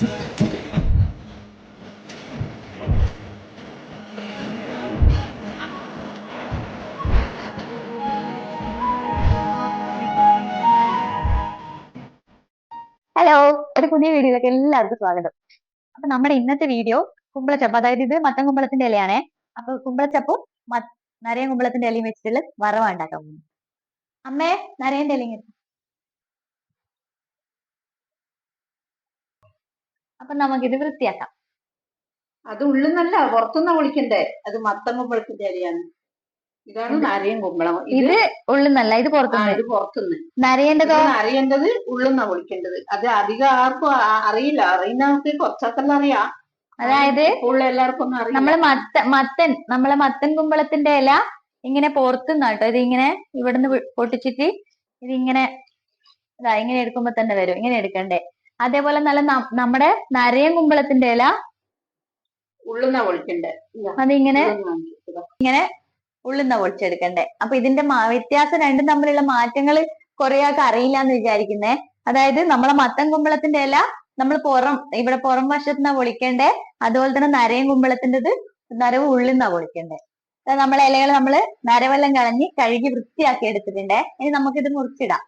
Hello ഒരു പുതിയ വീഡിയോയിലേക്ക് എല്ലാവർക്കും സ്വാഗതം. അപ്പൊ നമ്മുടെ ഇന്നത്തെ വീഡിയോ കുമ്പളച്ചപ്പ് അതായത് ഇത് മത്തൻ കുമ്പളത്തിന്റെ ഇലയാണേ. അപ്പൊ കുമ്പളച്ചപ്പും നരയൻ കുമ്പളത്തിന്റെ ഇലയും വെച്ചിട്ടുള്ള വറവ ഉണ്ടാക്കാൻ പോകുന്നു അമ്മേ നരയന്റെ ഇലയും അപ്പൊ നമുക്കിത് വൃത്തിയാക്കാം. അത് ഉള്ളുന്നല്ല പുറത്തുനിന്ന് വിളിക്കണ്ടേ അത് മത്തം കുമ്പളത്തിന്റെ അരിയാണ്. ഇതാണ് നരയും കുമ്പളം. ഇത് ഉള്ളുന്നല്ല ഇത് പുറത്തുനിന്ന് ഇത് പുറത്തുനിന്ന് നരയേണ്ടത് നരയേണ്ടത് ഉള്ളുന്ന വിളിക്കേണ്ടത് അത് അധികം ആർക്കും അറിയില്ല. അറിയില്ല അറിയുന്നവർക്ക് കുറച്ചൊക്കെ അറിയാം. അതായത് എല്ലാവർക്കും ഒന്നും നമ്മൾ മത്ത മത്തൻ നമ്മളെ മത്തൻ കുമ്പളത്തിന്റെ ഇല ഇങ്ങനെ പുറത്തുനിന്ന് കേട്ടോ. ഇതിങ്ങനെ ഇങ്ങനെ ഇവിടുന്ന് പൊട്ടിച്ചിട്ട് ഇതിങ്ങനെ ഇതാ ഇങ്ങനെ എടുക്കുമ്പോ തന്നെ വരും. ഇങ്ങനെ എടുക്കണ്ടേ? അതേപോലെ നല്ല നമ്മുടെ നരയൻ കുമ്പളത്തിന്റെ ഇല ഉള്ളുന്ന വിളിക്കണ്ടേ അതിങ്ങനെ ഇങ്ങനെ ഉള്ളുന്ന പൊളിച്ചെടുക്കണ്ടേ അപ്പൊ ഇതിന്റെ വ്യത്യാസം രണ്ടും തമ്മിലുള്ള മാറ്റങ്ങൾ കുറെ ആൾക്ക് അറിയില്ല എന്ന് വിചാരിക്കുന്നേ. അതായത് നമ്മളെ മത്തൻ കുമ്പളത്തിന്റെ ഇല നമ്മൾ പുറം ഇവിടെ പുറം വശത്തുനിന്നാ പൊളിക്കണ്ടേ. അതുപോലെ തന്നെ നരയൻ കുമ്പളത്തിന്റെത് നരവ് ഉള്ളിന്നാ പൊളിക്കണ്ടേ. നമ്മളെ ഇലകൾ നമ്മൾ നരവെല്ലാം കളഞ്ഞ് കഴുകി വൃത്തിയാക്കി എടുത്തിട്ടുണ്ടേ. ഇനി നമുക്കിത് മുറിച്ചിടാം.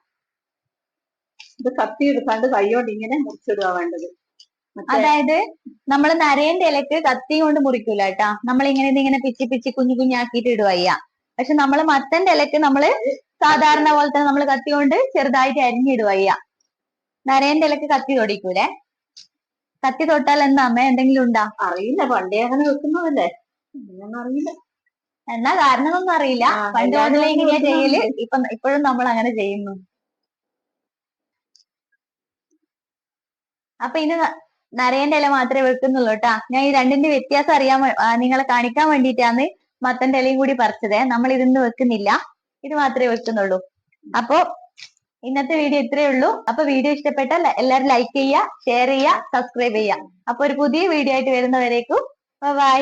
ഇത് കത്തി എടുക്കാണ്ട് കൈയോണ്ട് ഇങ്ങനെ മുറിച്ചിടുക വേണ്ടത്. അതായത് നമ്മൾ നരേന്റെ ഇലക്ക് കത്തി കൊണ്ട് മുറിക്കൂല കേട്ടാ. നമ്മൾ ഇങ്ങനെ ഇങ്ങനെ പിച്ചി പിച്ചി കുഞ്ഞു കുഞ്ഞാക്കിയിട്ട് ഇടുവയ്യ പക്ഷെ നമ്മൾ മത്തന്റെ ഇലക്ക് നമ്മൾ സാധാരണ പോലെ തന്നെ നമ്മൾ കത്തി കൊണ്ട് ചെറുതായിട്ട് അരിഞ്ഞിടുവയ്യ നരേന്റെ ഇലക്ക് കത്തി തൊടിക്കൂലേ? കത്തി തൊട്ടാൽ എന്താ അമ്മ? എന്തെങ്കിലും ഉണ്ടാ? അറിയില്ല. പണ്ടേ അങ്ങനെ വെക്കുന്നതല്ലേ. അറിയില്ല. എന്നാ കാരണമൊന്നും അറിയില്ല. പണ്ട് മുതലേ ഇങ്ങനെയാ ചെയ്യൽ. ഇപ്പൊ ഇപ്പോഴും നമ്മൾ അങ്ങനെ ചെയ്യുന്നു. അപ്പൊ ഇനി നരേന്റെ ഇല മാത്രമേ വെക്കുന്നുള്ളൂ കേട്ടാ. ഞാൻ ഈ രണ്ടിന്റെ വ്യത്യാസം അറിയാൻ നിങ്ങളെ കാണിക്കാൻ വേണ്ടിയിട്ടാണ് മത്തന്റെ ഇലയും കൂടി പറിച്ചത്. നമ്മൾ ഇതൊന്നും വെക്കുന്നില്ല. ഇത് മാത്രമേ വെക്കുന്നുള്ളൂ. അപ്പൊ ഇന്നത്തെ വീഡിയോ ഇത്രയേ ഉള്ളൂ. അപ്പൊ വീഡിയോ ഇഷ്ടപ്പെട്ടാൽ എല്ലാവരും ലൈക്ക് ചെയ്യുക ഷെയർ ചെയ്യുക സബ്സ്ക്രൈബ് ചെയ്യുക. അപ്പൊ ഒരു പുതിയ വീഡിയോ ആയിട്ട് വരുന്നവരേക്കും ബൈ